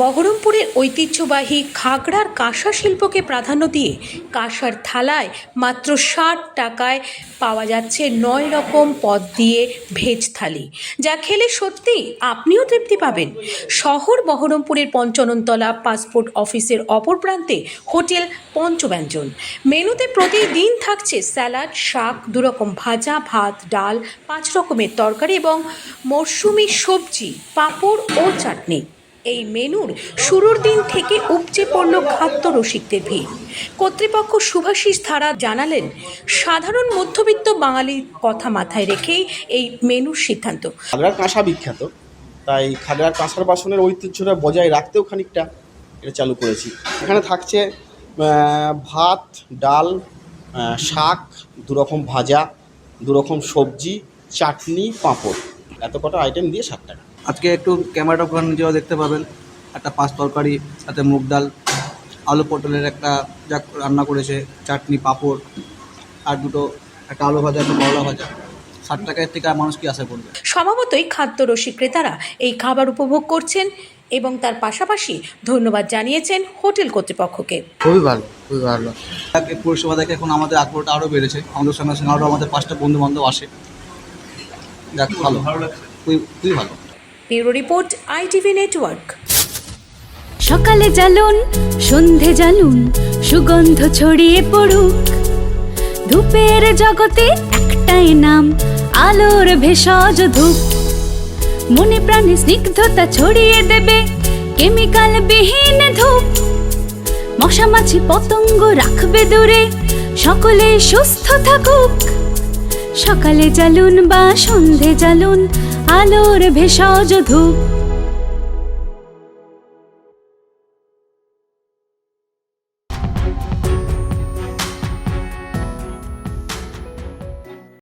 বহরমপুরের ঐতিহ্যবাহী খাগড়ার কাঁসা শিল্পকে প্রাধান্য দিয়ে কাঁসার থালায় মাত্র ষাট টাকায় পাওয়া যাচ্ছে নয় রকম পদ দিয়ে ভেজ থালি। যা খেলে সত্যি আপনিও তৃপ্তি পাবেন। শহর বহরমপুরের পঞ্চননতলা পাসপোর্ট অফিসের অপর প্রান্তে হোটেল পঞ্চব্যঞ্জন। মেনুতে প্রতিদিন থাকছে স্যালাড, শাক দুরকম ভাজা, ভাত, ডাল, পাঁচ রকমের তরকারি এবং মরশুমি সবজি, পাঁপড় ও চাটনি। এই মেনুর শুরুর দিন থেকে উপচে পড়ল খাদ্য রসিকদের ভিড়। কর্তৃপক্ষ শুভাশিস ধারা জানালেন, সাধারণ মধ্যবিত্ত বাঙালির কথা মাথায় রেখেই এই মেনুর সিদ্ধান্ত। খাগড়ার কাঁসা বিখ্যাত, তাই খাগড়ার কাঁসার বাসনের ঐতিহ্যটা বজায় রাখতেও খানিকটা এটা চালু করেছি। এখানে থাকছে ভাত, ডাল শাক, দুরকম ভাজা, দুরকম সবজি, চাটনি, পাঁপড়। এত কটা আইটেম দিয়ে ষাট টাকা। আজকে একটু ক্যামেরাটা ওখানে নিজেও দেখতে পাবেন। একটা পাঁচ তরকারি সাথে মুগ ডাল আলু পটলের একটা যা রান্না করেছে চাটনি পাঁপড় আর দুটো একটা আলু ভাজা একটা করলা ভাজা। ষাট টাকার থেকে আর মানুষ কি আশা করবে? স্বভাবতই খাদ্য রসিক ক্রেতারা এই খাবার উপভোগ করছেন এবং তার পাশাপাশি ধন্যবাদ জানিয়েছেন হোটেল কর্তৃপক্ষকে। খুবই ভালো খুবই ভালো। পরিষেবা দেখে এখন আমাদের আগ্রহটা আরও বেড়েছে। আমাদের সঙ্গে সঙ্গে আরও আমাদের পাঁচটা বন্ধু বান্ধব আসে। যাক ভালো। খুবই ভালো। Bureau report ITV network. সকালে জ্বালুন সন্ধে জ্বালুন সুগন্ধ ছড়িয়ে পড়ুক। ধূপের জগতে একটাই নাম আলোর ভেষজ ধূপ। মনে প্রাণে স্নিগ্ধতা ছড়িয়ে দেবে কেমিক্যাল বিহীন ধূপ। মশা মাছি পতঙ্গ রাখবে দূরে সকলে সুস্থ থাকুক। সকালে জ্বালুন বা সন্ধে জ্বালুন আলোর ভেষজ ধূপ